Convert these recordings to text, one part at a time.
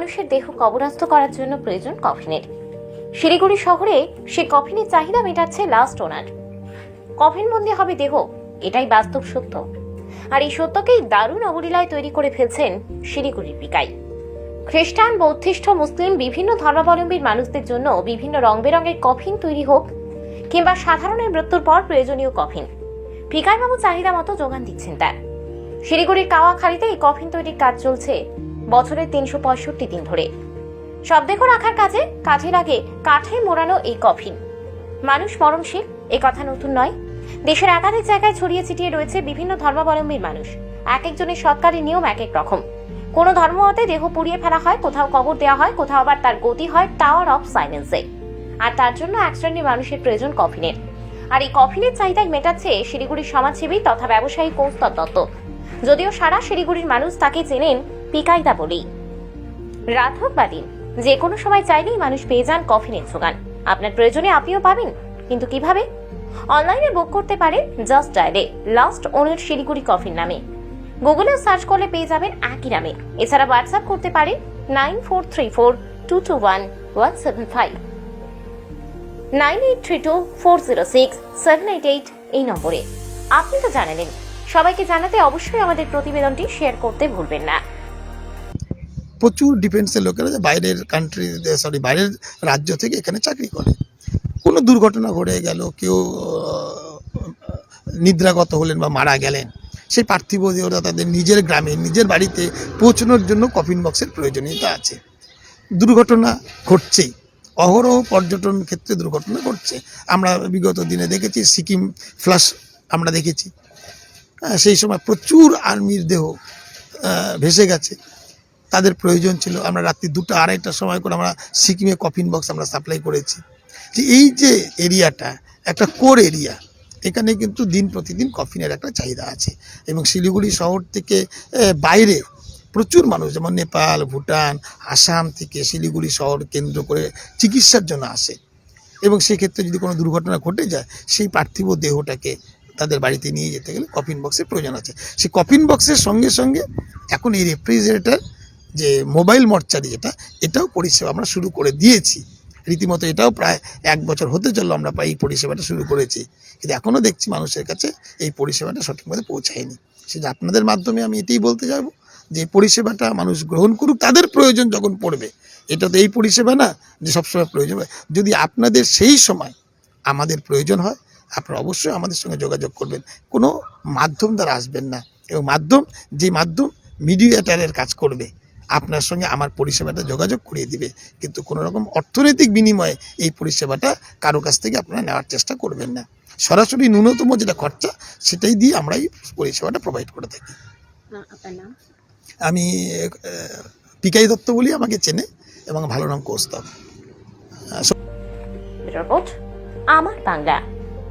মানুষের দেহ কবরস্থ করার জন্য প্রয়োজন কফিনের। শিলিগুড়ি শহরে সে কফিনের চাহিদা মেটাচ্ছে লাস্ট ওনার। কফিনবন্দি হবে দেহ, এটাই বাস্তব সত্য। আর এই সত্যকেই দারুণ অবলীলায় তৈরি করে ফেলছেন শিলিগুড়ির পিকাই খ্রিস্টান বৌদ্ধিষ্ট মুসলিম, বিভিন্ন ধর্মাবলম্বীর মানুষদের জন্য বিভিন্ন রং বেরঙের কফিন তৈরি হোক কিংবা সাধারণের মৃত্যুর পর প্রয়োজনীয় কফিন। পিকাইবাবু চাহিদা মতো যোগান দিচ্ছেন তার। শিলিগুড়ির কাওয়াখালীতে এই কফিন তৈরির কাজ চলছে বছরের তিনশো পঁয়ষট্টি দিন ধরে। শবদেহ রাখার কাজে কাজে আগে কাঠে মোড়ানো এই কফিন। মানুষ মরণশীল, এ কথা নতুন নয়। দেশের একাধিক জায়গায় ছড়িয়ে ছিটিয়ে রয়েছে বিভিন্ন ধর্মাবলম্বীর মানুষ। এক একজনের সৎকারের নিয়ম এক এক রকম। কোনো ধর্মমতে দেহ পুড়িয়ে ফেলা হয়, কোথাও কবর দেওয়া হয়, কোথাও আবার তার গতি হয়, টাওয়ার অফ সাইলেন্সে। আর তার জন্য এক শ্রেণির মানুষের প্রয়োজন কফিনের। আর এই কফিনের চাহিদাই মেটাচ্ছে শিলিগুড়ির সমাজসেবী তথা ব্যবসায়ী কৌস্তর দত্ত। যদিও সারা শিলিগুড়ির মানুষ তাকে চেনেন পিকাইদা বলেই রাত হোক বা দিন, যে কোনো সময় চাইলেই মানুষ পেয়ে যান কফিনের যোগান। আপনার প্রয়োজনে আপনিও পাবেন, কিন্তু কীভাবে? অনলাইনে বুক করতে পারেন জাস্ট ডায়ালে লাস্ট ওনার শিলিগুড়ি কফিন নামে। গুগলে সার্চ করলে পেয়ে যাবেন একই নামে। এছাড়া হোয়াটসঅ্যাপ করতে পারেন nine four three four two two one one seven five. Nine eight three two four zero six seven eight eight এই নম্বরে। আপনি তো জানালেন। সবাইকে জানাতে অবশ্যই আমাদের প্রতিবেদনটি শেয়ার করতে ভুলবেন না। প্রচুর ডিফেন্সের লোকেরা যে বাইরের কান্ট্রি সরি বাইরের রাজ্য থেকে এখানে চাকরি করে। কোনো দুর্ঘটনা ঘটে গেল, কেউ নিদ্রাগত হলেন বা মারা গেলেন, সেই পার্থিব দেহটা তাদের নিজের গ্রামে, নিজের বাড়িতে পৌঁছানোর জন্য কফিন বক্সের প্রয়োজনীয়তা আছে। দুর্ঘটনা ঘটছেই। অহরহ পর্যটন ক্ষেত্রে দুর্ঘটনা ঘটছে। আমরা বিগত দিনে দেখেছি, সিকিম ফ্লাশ আমরা দেখেছি। সেই সময় প্রচুর আর্মির দেহ ভেসে গেছে। তাদের প্রয়োজন ছিল। আমরা রাত্রি দুটো আড়াইটার সময় করে আমরা সিকিমে কফিন বক্স আমরা সাপ্লাই করেছি। যে এই যে এরিয়াটা একটা কোর এরিয়া এখানে কিন্তু দিন প্রতিদিন কফিনের একটা চাহিদা আছে। এবং শিলিগুড়ি শহর থেকে বাইরে প্রচুর মানুষ, যেমন নেপাল, ভুটান, আসাম থেকে শিলিগুড়ি শহর কেন্দ্র করে চিকিৎসার জন্য আসে। এবং সেক্ষেত্রে যদি কোনো দুর্ঘটনা ঘটে যায়, সেই পার্থিব দেহটাকে তাদের বাড়িতে নিয়ে যেতে গেলে কফিন বক্সের প্রয়োজন আছে। সেই কফিন বক্সের সঙ্গে সঙ্গে এখন এই রেফ্রিজারেটার যে মোবাইল মর্চারি যেটা, এটাও পরিষেবা আমরা শুরু করে দিয়েছি। রীতিমতো এটাও প্রায় এক বছর হতে চলল আমরা প্রায় এই পরিষেবাটা শুরু করেছি। কিন্তু এখনও দেখছি মানুষের কাছে এই পরিষেবাটা সঠিকভাবে পৌঁছায়নি। সেটা আপনাদের মাধ্যমে আমি এটাই বলতে যাব যে পরিষেবাটা মানুষ গ্রহণ করুক, তাদের প্রয়োজন যখন পড়বে, এটা তো এই পরিষেবা না যে সবসময় প্রয়োজন হয়। যদি আপনাদের সেই সময় আমাদের প্রয়োজন হয়, আপনারা অবশ্যই আমাদের সঙ্গে যোগাযোগ করবেন। কোনো মাধ্যম দ্বারা আসবেন না। এবং মাধ্যম, যে মাধ্যম, মিডিয়েটারের কাজ করবে আপনার সঙ্গে আমার পরিষেবাটা যোগাযোগ করিয়ে দিবে। কিন্তু কোনো রকম অর্থনৈতিক বিনিময়ে এই পরিষেবাটা কারও কাছ থেকে আপনারা নেওয়ার চেষ্টা করবেন না। সরাসরি ন্যূনতম যেটা খরচা সেটাই দিয়ে আমরা এই পরিষেবাটা প্রোভাইড করে থাকি। আমি পিকাই দত্ত বলি আমাকে চেনে এবং ভালো নাম কৌস্তব। রিপোর্ট আমার বাংলা।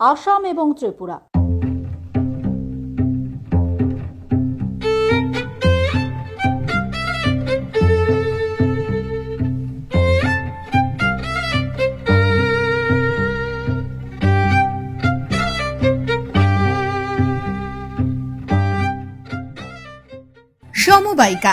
আসাম এবং ত্রিপুরা। সমবায়িকা